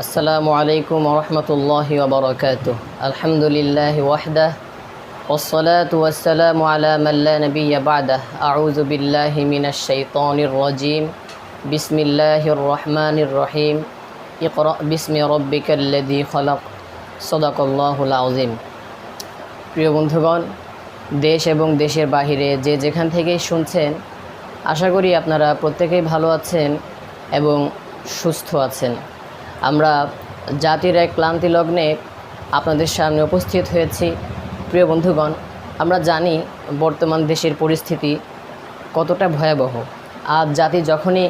السلام عليكم ورحمة الله وبركاته الحمد لله وحده والصلاة والسلام على من لا نبي بعده أعوذ بالله من الشيطان الرجيم بسم الله الرحمن الرحيم اقرأ باسم ربك الذي خلق صدق الله العظيم প্রিয় বন্ধুগণ দেশ এবং দেশের বাহিরে যে যেখান থেকেই শুনছেন আশা করি আপনারা প্রত্যেকেই ভালো আছেন এবং সুস্থ আছেন আমরা জাতির এক ক্লান্তি লগ্নে আপনাদের সামনে উপস্থিত হয়েছি। প্রিয় বন্ধুগণ, আমরা জানি বর্তমান দেশের পরিস্থিতি কতটা ভয়াবহ। আজ জাতি যখনই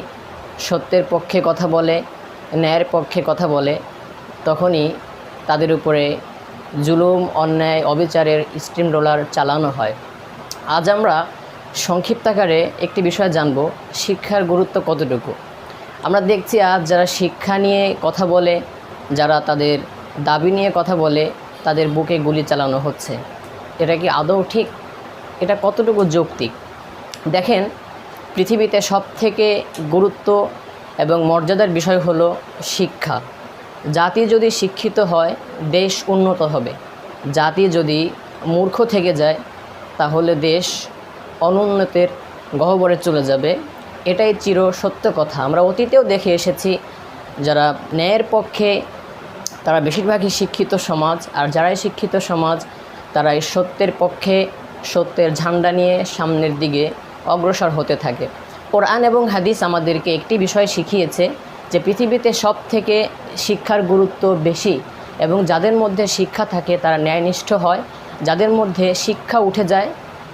সত্যের পক্ষে কথা বলে, ন্যায়ের পক্ষে কথা বলে, তখনই তাদের উপরে জুলুম, অন্যায়, অবিচারের স্টিম রোলার চালানো হয়। আজ আমরা সংক্ষিপ্তাকারে একটি বিষয় জানব, শিক্ষার গুরুত্ব কতটুকু? আমরা দেখছি আজ যারা শিক্ষা নিয়ে কথা বলে, যারা তাদের দাবি নিয়ে কথা বলে, তাদের বুকে গুলি চালানো হচ্ছে। এটা কি আদৌ ঠিক? এটা কতটুকু যৌক্তিক? দেখেন, পৃথিবীতে সব থেকে গুরুত্ব এবং মর্যাদার বিষয় হলো শিক্ষা। জাতি যদি শিক্ষিত হয়, দেশ উন্নত হবে। জাতি যদি মূর্খ থেকে যায়, তাহলে দেশ অনুন্নতের গহ্বরে চলে যাবে। এটাই চির সত্য কথা। আমরা অতীতেও দেখে এসেছি, যারা ন্যায়ের পক্ষে, তারা বেশিরভাগই শিক্ষিত সমাজ, আর যারাই শিক্ষিত সমাজ তারা এই সত্যের পক্ষে, সত্যের ঝান্ডা নিয়ে সামনের দিকে অগ্রসর হতে থাকে। কোরআন এবং হাদিস আমাদেরকে একটি বিষয় শিখিয়েছে যে পৃথিবীতে সব থেকে শিক্ষার গুরুত্ব বেশি এবং যাদের মধ্যে শিক্ষা থাকে তারা ন্যায়নিষ্ঠ হয়, যাদের মধ্যে শিক্ষা উঠে যায়,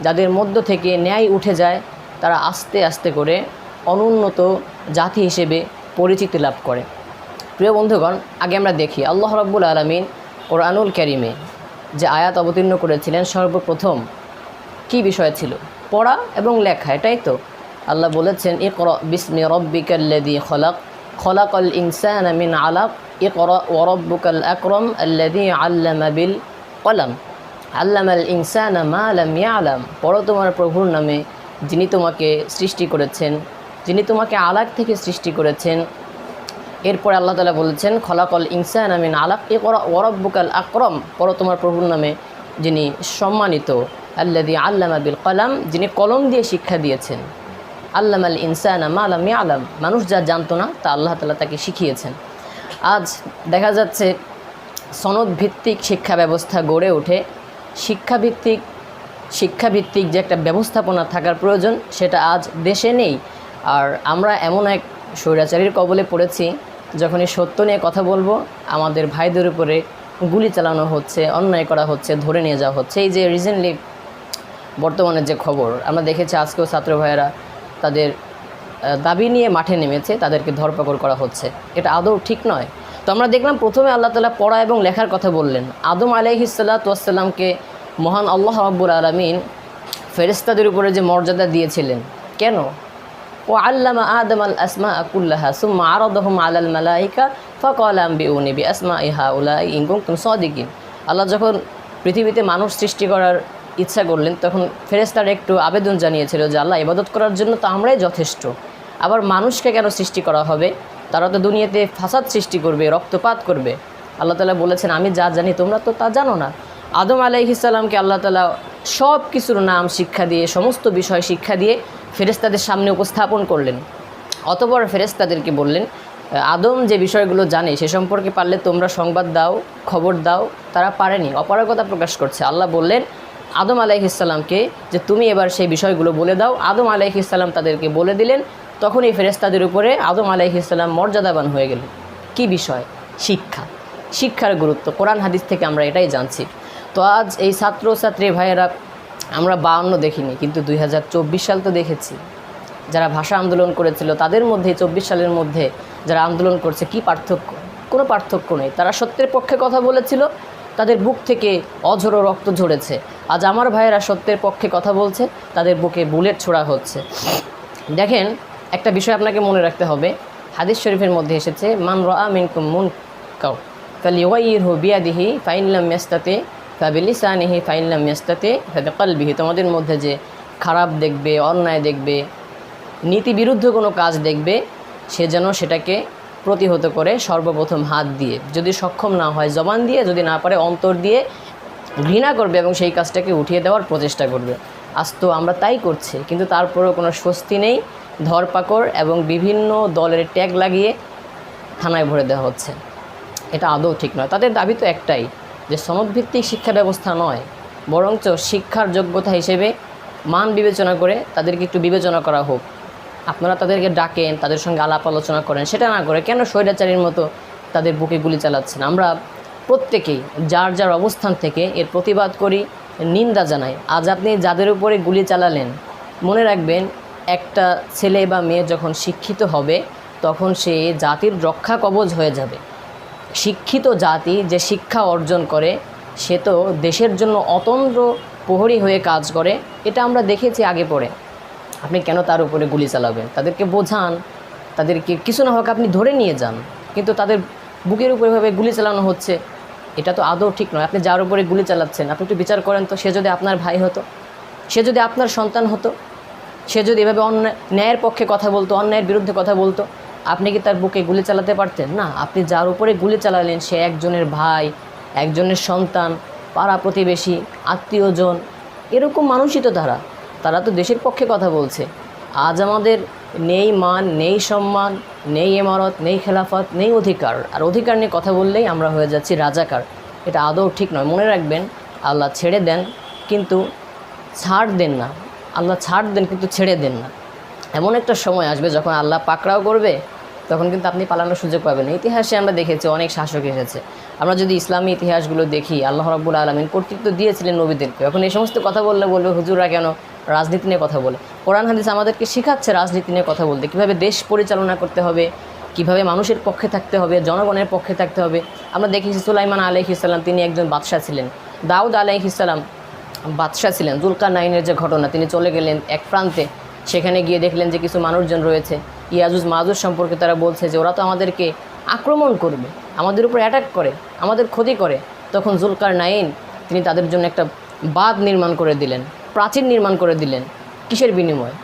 যাদের মধ্য থেকে ন্যায় উঠে যায়, তারা আস্তে আস্তে করে অনুন্নত জাতি হিসেবে পরিচিতি লাভ করে। প্রিয় বন্ধুগণ, আগে আমরা দেখি, আল্লাহ রব্বুল আলমিন কোরআনুল ক্যারিমে যে আয়াত অবতীর্ণ করেছিলেন, সর্বপ্রথম কি বিষয় ছিল? পড়া এবং লেখা, এটাই তো। আল্লাহ বলেছেন, ইকর বিসমি রব্বিকাল্লাদি খলাক, খলাকল ইনসান মিন আলাক, ইকর ওরব্বুকাল আকরম আল্লাদি আল্লামা বিল কলাম, আল্লামাল ইনসান মা আলাম ইয়ালাম। পড়ো তোমার প্রভুর নামে যিনি তোমাকে সৃষ্টি করেছেন। যিনি তোমাকে আলাক থেকে সৃষ্টি করেছেন। এরপর আল্লাহ তালা বলেছেন, খলাকল ইনসান আমিন আলাক এ ওরব্বুকাল আক্রম। পর তোমার প্রভুর নামে যিনি সম্মানিত আল্লাদি আল্লামা বিল কলাম, যিনি কলম দিয়ে শিক্ষা দিয়েছেন। আল্লাম আল ইনসান আলাম আলাম মানুষ যা জানতো না, তা আল্লাহ তালা তাকে শিখিয়েছেন। আজ দেখা যাচ্ছে, সনদ ভিত্তিক শিক্ষা ব্যবস্থা গড়ে ওঠে। শিক্ষাভিত্তিক শিক্ষাভিত্তিক যে একটা ব্যবস্থাপনা থাকার প্রয়োজন, সেটা আজ দেশে নেই। আর আমরা এমন এক স্বৈরাচারীর কবলে পড়েছি, যখনই সত্য নিয়ে কথা বলব, আমাদের ভাইদের উপরে গুলি চালানো হচ্ছে, অন্যায় করা হচ্ছে, ধরে নিয়ে যাওয়া হচ্ছে। এই যে রিসেন্টলি বর্তমানে যে খবর, আমরা দেখেছি আজকেও ছাত্র ভাইয়েরা তাদের দাবি নিয়ে মাঠে নেমেছে, তাদেরকে ধরপাকড় করা হচ্ছে। এটা আদৌ ঠিক নয়। তো আমরা দেখলাম প্রথমে আল্লাহ তালা পড়া এবং লেখার কথা বললেন। আদম আলাইহিসাল্লাতুয়াসাল্লামকে মহান আল্লাহ আব্বুল আলমিন ফেরেস্তাদের উপরে যে মর্যাদা দিয়েছিলেন। কেন? ও আল্লামা আদম আল আসমা আকুল্লাহা সুম্মা আরদহম আলাল মালাইকা ফকল আম্বি ও নেবি আসমা ইহা উলা ইঙ্গুম তুম সদিকিন। আল্লাহ যখন পৃথিবীতে মানুষ সৃষ্টি করার ইচ্ছা করলেন, তখন ফেরেস্তার একটু আবেদন জানিয়েছিল যে আল্লাহ ইবাদত করার জন্য তো আমরাই যথেষ্ট। আবার মানুষকে কেন সৃষ্টি করা হবে? তারা তো দুনিয়াতে ফাসাদ সৃষ্টি করবে, রক্তপাত করবে। আল্লাহ তালা বলেছেন, আমি যা জানি তোমরা তো তা জানো না। আদম আলাইহিসাল্লামকে আল্লাহ তালা সব কিছুর নাম শিক্ষা দিয়ে, সমস্ত বিষয় শিক্ষা দিয়ে ফেরেস্তাদের সামনে উপস্থাপন করলেন। অতপর ফেরেস্তাদেরকে বললেন, আদম যে বিষয়গুলো জানে, সে সম্পর্কে পারলে তোমরা সংবাদ দাও, খবর দাও। তারা পারেনি, অপারগতা প্রকাশ করছে। আল্লাহ বললেন, আদম আলাইহিসাল্লামকে যে তুমি এবার সেই বিষয়গুলো বলে দাও। আদম আলাইহিসাল্লাম তাদেরকে বলে দিলেন তখন তখনই ফেরেস্তাদের উপরে আদম আলাইহিসাল্লাম মর্যাদাবান হয়ে গেলেন। কি বিষয়? শিক্ষা। শিক্ষার গুরুত্ব। কোরআন হাদিস থেকে আমরা এটাই জানছি। তো আজ এই ছাত্র ছাত্রী ভাইয়েরা আমরা বাউন্ন দেখিনি, কিন্তু দুই হাজার চব্বিশ সাল তো দেখেছি। যারা ভাষা আন্দোলন করেছিল, তাদের মধ্যে চব্বিশ সালের মধ্যে যারা আন্দোলন করছে, কি পার্থক্য? কোনো পার্থক্য নেই। তারা সত্যের পক্ষে কথা বলেছিল, তাদের বুক থেকে অঝরো রক্ত ঝরেছে। আজ আমার ভাইয়েরা সত্যের পক্ষে কথা বলছে, তাদের বুকে বুলেট ছোড়া হচ্ছে। দেখেন, একটা বিষয় আপনাকে মনে রাখতে হবে। হাদিস শরীফের মধ্যে এসেছে, মান রা মিনকুম মুন কাউ ফালিওয়াইর হু বিয়াদিহি ফাইনলাম মেস্তাতে ফাবিলিসানিহি ফাইনলাম মেস্তাতে ফাবিকালবিহি তোমাদের মধ্যে যে খারাপ দেখবে, অন্যায় দেখবে নীতি বিরুদ্ধ কোনো কাজ দেখবে, সে যেন সেটাকে প্রতিহত করে সর্বপ্রথম হাত দিয়ে। যদি সক্ষম না হয়, জবান দিয়ে, যদি না পারে, অন্তর দিয়ে ঘৃণা করবে এবং সেই কাজটাকে উঠিয়ে দেওয়ার প্রচেষ্টা করবে। আজ তো আমরা তাই করছি, কিন্তু তারপরেও কোনো স্বস্তি নেই। ধরপাকড় এবং বিভিন্ন দলের ট্যাগ লাগিয়ে থানায় ভরে দেওয়া হচ্ছে। এটা আদৌ ঠিক নয়। তাদের দাবি তো একটাই, যে সনদভিত্তিক শিক্ষা ব্যবস্থা নয়, বরঞ্চ শিক্ষার যোগ্যতা হিসেবে মান বিবেচনা করে তাদেরকে একটু বিবেচনা করা হোক। আপনারা তাদেরকে ডাকেন, তাদের সঙ্গে আলাপ আলোচনা করেন, সেটা না করে কেন স্বৈরাচারীর মতো তাদের বুকে গুলি চালাচ্ছেন? আমরা প্রত্যেকেই যার যার অবস্থান থেকে এর প্রতিবাদ করি, নিন্দা জানাই। আজ আপনি যাদের উপরে গুলি চালালেন, মনে রাখবেন একটা ছেলে বা মেয়ে যখন শিক্ষিত হবে, তখন সে জাতির রক্ষা কবচ হয়ে যাবে। শিক্ষিত জাতি যে শিক্ষা অর্জন করে, সে তো দেশের জন্য অতন্ত্র প্রহরী হয়ে কাজ করে, এটা আমরা দেখেছি আগে পড়ে আপনি কেন তার উপরে গুলি চালাবেন? তাদেরকে বোঝান, তাদেরকে কিছু না হোক আপনি ধরে নিয়ে যান, কিন্তু তাদের বুকের উপরে ভাবে গুলি চালানো হচ্ছে, এটা তো আদৌ ঠিক নয়। আপনি যার উপরে গুলি চালাচ্ছেন, আপনি একটু বিচার করেন তো, সে যদি আপনার ভাই হতো, সে যদি আপনার সন্তান হতো, সে যদি এভাবে অন্যায়, ন্যায়ের পক্ষে কথা বলতো, অন্যায়ের বিরুদ্ধে কথা বলতো আপনি কি তার বুকে গুলি চালাতে পারতেন? না, আপনি যার উপরে গুলি চালালেন সে একজনের ভাই, একজনের সন্তান, পাড়া প্রতিবেশী, আত্মীয়জন, এরকম মানুষই তো তারা। তারা তো দেশের পক্ষে কথা বলছে। আজ আমাদের নেই মান, নেই সম্মান, নেই এমারত নেই খেলাফত, নেই অধিকার। আর অধিকার নিয়ে কথা বললেই আমরা হয়ে যাচ্ছি রাজাকার। এটা আদৌ ঠিক নয়। মনে রাখবেন, আল্লাহ ছেড়ে দেন, কিন্তু ছাড় দেন না। আল্লাহ ছাড় দেন, কিন্তু ছেড়ে দেন না। এমন একটা সময় আসবে যখন আল্লাহ পাকড়াও করবে, তখন কিন্তু আপনি পালানোর সুযোগ পাবেন। ইতিহাসে আমরা দেখেছি অনেক শাসক এসেছে। আমরা যদি ইসলামী ইতিহাসগুলো দেখি, আল্লাহ রাব্বুল আলমিন কর্তৃত্ব দিয়েছিলেন নবীদেরকে। এখন এই সমস্ত কথা বললে বলবে হুজুরা কেন রাজনীতি নিয়ে কথা বলে? কোরআন, হাদিস আমাদেরকে শেখাচ্ছে রাজনীতি নিয়ে কথা বলতে। কীভাবে দেশ পরিচালনা করতে হবে? কীভাবে মানুষের পক্ষে থাকতে হবে? জনগণের পক্ষে থাকতে হবে? আমরা দেখেছি সুলাইমান আলহিসাল্লাম তিনি একজন বাদশাহ ছিলেন। দাউদ আলহ ইসলাম বাদশাহ ছিলেন। জুলকার নাইনের যে ঘটনা, তিনি চলে গেলেন এক প্রান্তে। সেখানে গিয়ে দেখলেন যে কিছু মানুষজন রয়েছে। ইয়াজুজ মাজুজ সম্পর্কে তারা বলছে যে, ওরা তো আমাদেরকে আক্রমণ করবে, আমাদের উপর অ্যাটাক করে, আমাদের ক্ষতি করে। তখন জুলকার নাইন তিনি তাদের জন্য একটা বাঁধ নির্মাণ করে দিলেন, প্রাচীর নির্মাণ করে দিলেন, কিসের বিনিময়?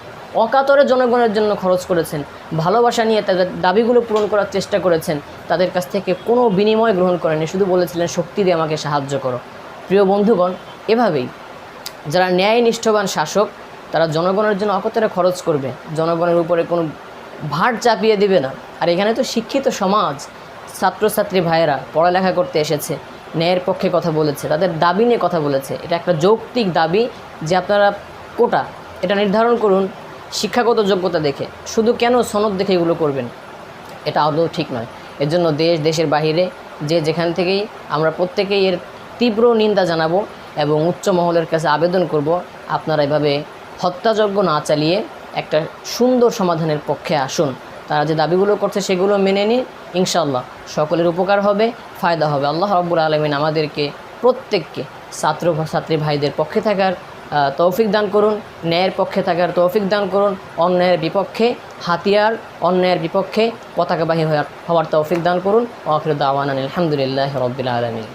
অকাতরে জনগণের জন্য খরচ করেছেন, ভালোবাসা নিয়ে তাদের দাবিগুলো পূরণ করার চেষ্টা করেছেন, তাদের কাছ থেকে কোনো বিনিময় গ্রহণ করেনি শুধু বলেছিলেন, শক্তি দিয়ে আমাকে সাহায্য করো। প্রিয় বন্ধুগণ, এভাবেই যারা ন্যায় নিষ্ঠবান শাসক তারা জনগণের জন্য অকতরে খরচ করবে। জনগণের উপরে কোনো ভার চাপিয়ে দিবে না। আর এখানে তো শিক্ষিত সমাজ, ছাত্রছাত্রী ভাইয়েরা পড়ালেখা করতে এসেছে, ন্যায়ের পক্ষে কথা বলেছে, তাদের দাবি নিয়ে কথা বলেছে। এটা একটা যৌক্তিক দাবি যে আপনারা কোটা, এটা নির্ধারণ করুন শিক্ষাগত যোগ্যতা দেখে। শুধু কেন সনদ দেখে এগুলো করবেন? এটা আদৌ ঠিক নয়। এর জন্য দেশ, দেশের বাহিরে যে যেখান থেকেই আমরা প্রত্যেকেই এর তীব্র নিন্দা জানাব এবং উচ্চ মহলের কাছে আবেদন করব, আপনারা এভাবে হত্যাযজ্ঞ না চালিয়ে একটা সুন্দর সমাধানের পক্ষে আসুন। তারা যে দাবিগুলো করছে সেগুলো মেনে নিন। ইনশাল্লাহ সকলের উপকার হবে, ফায়দা হবে। আল্লাহ রব্বুল আলমিন আমাদেরকে প্রত্যেককে ছাত্র ছাত্রী ভাইদের পক্ষে থাকার তৌফিক দান করুন, ন্যায়ের পক্ষে থাকার তৌফিক দান করুন, অন্যায়ের বিপক্ষে হাতিয়ার, অন্যায়ের বিপক্ষে পতাকাবাহী হওয়ার হওয়ার তৌফিক দান করুন। ওয়াকির দাওয়ান আলহামদুলিল্লাহ রবিল আলমিন।